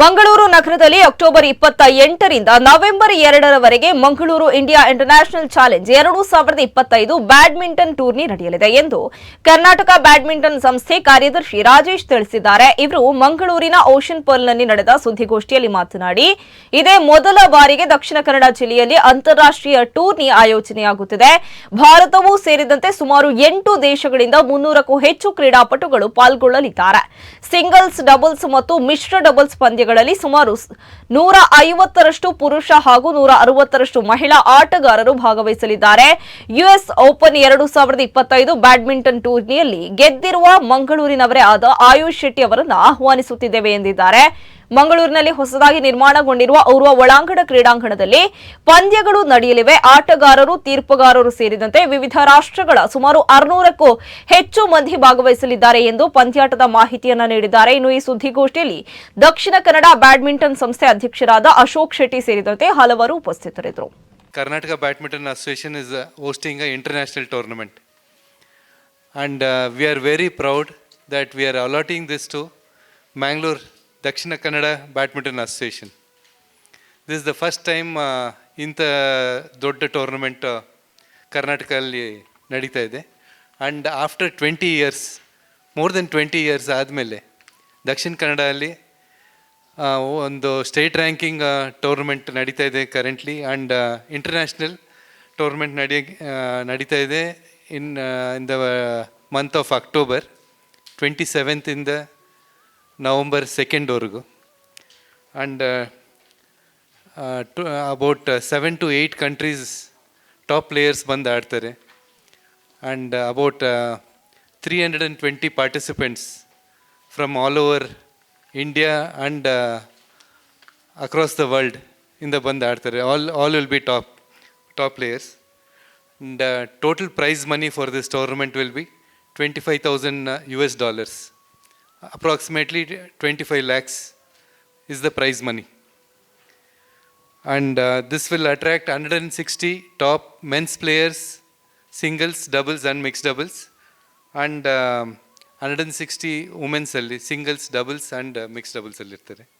ಮಂಗಳೂರು ನಗರದಲ್ಲಿ ಅಕ್ಟೋಬರ್ ಇಪ್ಪತ್ತ ಎಂಟರಿಂದ ನವೆಂಬರ್ ಎರಡರವರೆಗೆ ಮಂಗಳೂರು ಇಂಡಿಯಾ ಇಂಟರ್ನ್ಯಾಷನಲ್ ಚಾಲೆಂಜ್ ಎರಡು ಸಾವಿರದ ಇಪ್ಪತ್ತೈದು ಬ್ಯಾಡ್ಮಿಂಟನ್ ಟೂರ್ನಿ ನಡೆಯಲಿದೆ ಎಂದು ಕರ್ನಾಟಕ ಬ್ಯಾಡ್ಮಿಂಟನ್ ಸಂಸ್ಥೆ ಕಾರ್ಯದರ್ಶಿ ರಾಜೇಶ್ ತಿಳಿಸಿದ್ದಾರೆ. ಇವರು ಮಂಗಳೂರಿನ ಓಷನ್ ಪರ್ಲ್ನಲ್ಲಿ ನಡೆದ ಸುದ್ದಿಗೋಷ್ಠಿಯಲ್ಲಿ ಮಾತನಾಡಿ, ಇದೇ ಮೊದಲ ಬಾರಿಗೆ ದಕ್ಷಿಣ ಕನ್ನಡ ಜಿಲ್ಲೆಯಲ್ಲಿ ಅಂತಾರಾಷ್ಟ್ರೀಯ ಟೂರ್ನಿ ಆಯೋಜನೆಯಾಗುತ್ತಿದೆ. ಭಾರತವೂ ಸೇರಿದಂತೆ ಸುಮಾರು ಎಂಟು ದೇಶಗಳಿಂದ ಮುನ್ನೂರಕ್ಕೂ ಹೆಚ್ಚು ಕ್ರೀಡಾಪಟುಗಳು ಪಾಲ್ಗೊಳ್ಳಲಿದ್ದಾರೆ. ಸಿಂಗಲ್ಸ್, ಡಬಲ್ಸ್ ಮತ್ತು ಮಿಶ್ರ ಡಬಲ್ಸ್ ಪಂದ್ಯಗಳಲ್ಲಿ ಸುಮಾರು ನೂರ ಐವತ್ತರಷ್ಟು ಪುರುಷ ಹಾಗೂ ನೂರ ಅರವತ್ತರಷ್ಟು ಮಹಿಳಾ ಆಟಗಾರರು ಭಾಗವಹಿಸಲಿದ್ದಾರೆ. ಯುಎಸ್ ಓಪನ್ ಎರಡು ಸಾವಿರದ ಇಪ್ಪತ್ತೈದು ಬ್ಯಾಡ್ಮಿಂಟನ್ ಟೂರ್ನಿಯಲ್ಲಿ ಗೆದ್ದಿರುವ ಮಂಗಳೂರಿನವರೇ ಆದ ಆಯುಷ್ ಶೆಟ್ಟಿ ಅವರನ್ನು ಆಹ್ವಾನಿಸುತ್ತಿದ್ದೇವೆ ಎಂದಿದ್ದಾರೆ. ಮಂಗಳೂರಿನಲ್ಲಿ ಹೊಸದಾಗಿ ನಿರ್ಮಾಣಗೊಂಡಿರುವ ಓರ್ವ ಒಳಾಂಗಣ ಕ್ರೀಡಾಂಗಣದಲ್ಲಿ ಪಂದ್ಯಗಳು ನಡೆಯಲಿವೆ. ಆಟಗಾರರು, ತೀರ್ಪುಗಾರರು ಸೇರಿದಂತೆ ವಿವಿಧ ರಾಷ್ಟ್ರಗಳ ಸುಮಾರು ಆರುನೂರಕ್ಕೂ ಹೆಚ್ಚು ಮಂದಿ ಭಾಗವಹಿಸಲಿದ್ದಾರೆ ಎಂದು ಪಂದ್ಯಾಟದ ಮಾಹಿತಿಯನ್ನು ನೀಡಿದ್ದಾರೆ. ಇನ್ನು ಈ ಸುದ್ದಿಗೋಷ್ಠಿಯಲ್ಲಿ ದಕ್ಷಿಣ ಕನ್ನಡ ಬ್ಯಾಡ್ಮಿಂಟನ್ ಸಂಸ್ಥೆ ಅಧ್ಯಕ್ಷರಾದ ಅಶೋಕ್ ಶೆಟ್ಟಿ ಸೇರಿದಂತೆ ಹಲವರು ಉಪಸ್ಥಿತರಿದ್ದರು. Karnataka badminton association is hosting a international tournament and we are very proud that we are allotting this to Mangalore Dakshina Kannada badminton association. This the first time ಇಂಥ ದೊಡ್ಡ ಟೂರ್ನಮೆಂಟ್ ಕರ್ನಾಟಕದಲ್ಲಿ ನಡೀತಾ ಇದೆ. And after twenty years more than twenty years ಆದಮೇಲೆ ದಕ್ಷಿಣ ಕನ್ನಡದಲ್ಲಿ ಒಂದು state ranking tournament ನಡೀತಾ ಇದೆ ಕರೆಂಟ್ಲಿ ಆ್ಯಂಡ್ ಇಂಟರ್ನ್ಯಾಷನಲ್ ಟೂರ್ನಮೆಂಟ್ ನಡಿ ನಡೀತಾ ಇದೆ in in the month of October twenty ಸೆವೆಂತಿಂದ November ಸೆಕೆಂಡ್ವರೆಗೂ and about seven to eight countries top players ಬಂದು ಆಡ್ತಾರೆ and about three hundred and twenty participants from all over India and across the world ಇಂದ ಬಂದು ಆಡ್ತಾರೆ all all will be top top players and total prize money for this tournament will be twenty five thousand US S dollars twenty five lakhs is the prize money. And uh, this will attract 160 top men's players, singles, doubles, and mixed doubles, and um, 160 women's singles, doubles, and uh, mixed doubles ಅಲ್ಲಿ ಇರ್ತಾರೆ